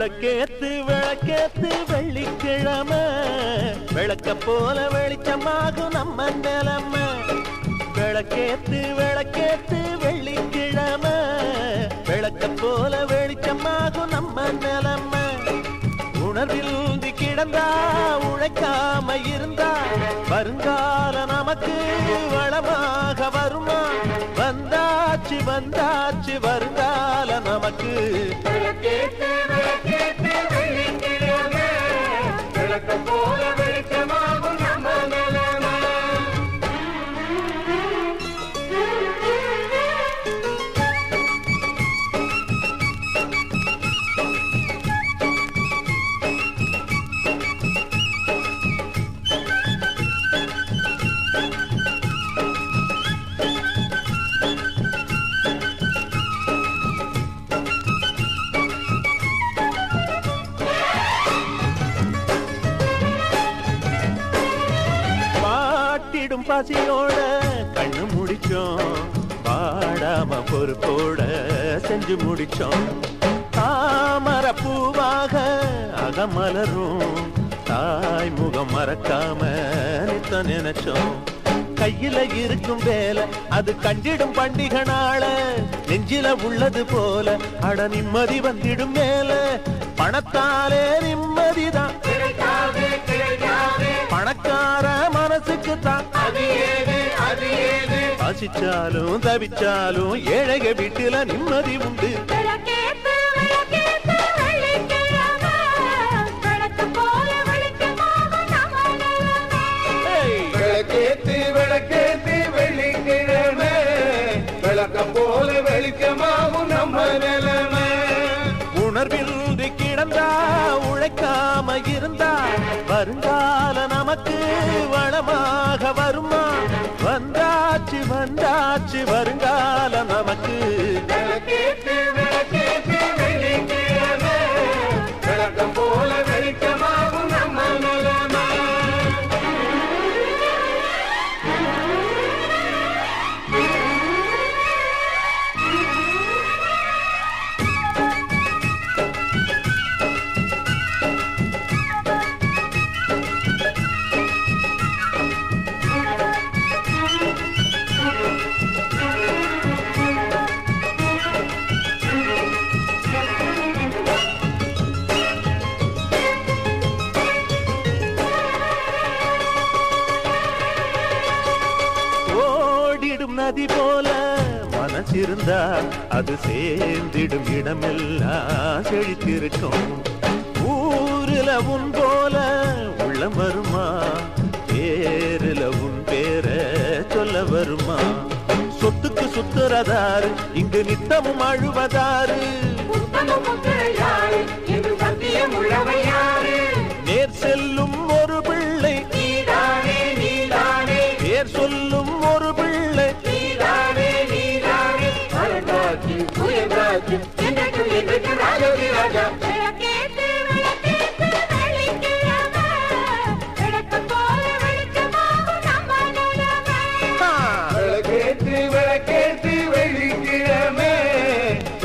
விளக்கேத்து விளக்கேத்து வெள்ளிக்கிழமை. விளக்க போல வெளிச்சமாகும் நம்ம நிலமை. விளக்கேத்து விளக்கேத்து வெள்ளிக்கிழமை. விளக்க போல வெளிச்சமாகும் நம்ம நிலமை. உணர்வில் ஊந்தி கிடந்தா உழைக்காம இருந்தா வருங்கால நமக்கு வளமாக வருமா? வந்தாச்சு வந்தாச்சு வருங்கால நமக்கு. பாட்டிடும் பாசியோட கண்ணு முடிச்சோம். பாடாம பொறுப்போட செஞ்சு முடிச்சோம். தாமர பூவாக அகமலரும் தாய் முகம் மறக்காம நித்த நினைச்சோம். கையில இருக்கும் வேலை அது கண்டிடும் பண்டிகை நாள நெஞ்சில உள்ளது போல அட நிம்மதி வந்திடும் மேல. பணத்தாலே நிம்மதி ஏது பசிச்சாலும் தவிச்சாலும் ஏழைக வீட்டுல நிம்மதி உண்டு. விளக்கேத்து விளக்கேத்து வெள்ளிக்கிழமை. விளக்கு போல வெளிச்சமாகும் நம்ம நிலமை. உணர்வில் கிடந்தா உழைக்காம இருந்தா வருங்கால நமக்கு வளமாக வருமா? வந்தாச்சு வந்தாச்சு வருங்கால நமக்கு ஓடிடும் நதி போல மனசிருந்தா அது சேர்ந்திடும் இடமெல்லாம் செழித்திருக்கும். ஊருல உன் போல உள்ள வருமா? பேருல உன் பேர சொல்ல வருமா? சொத்துக்கு சுத்துறதாரு இங்கு நித்தமும் அழுவதாரு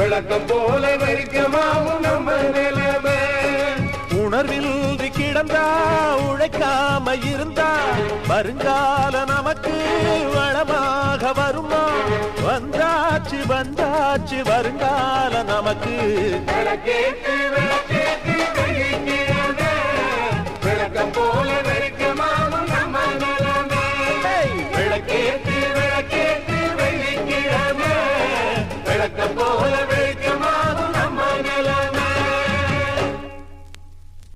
விளக்கம் போல வெளிச்சமாகும் நம்ம நிலைமை. உணர்வில் கிடந்தா உழைக்காம இருந்தா வருங்கால நமக்கு வளமாக வருமா? வந்தாச்சு வந்தாச்சு வருங்கால நமக்கு. விளக்கேத்து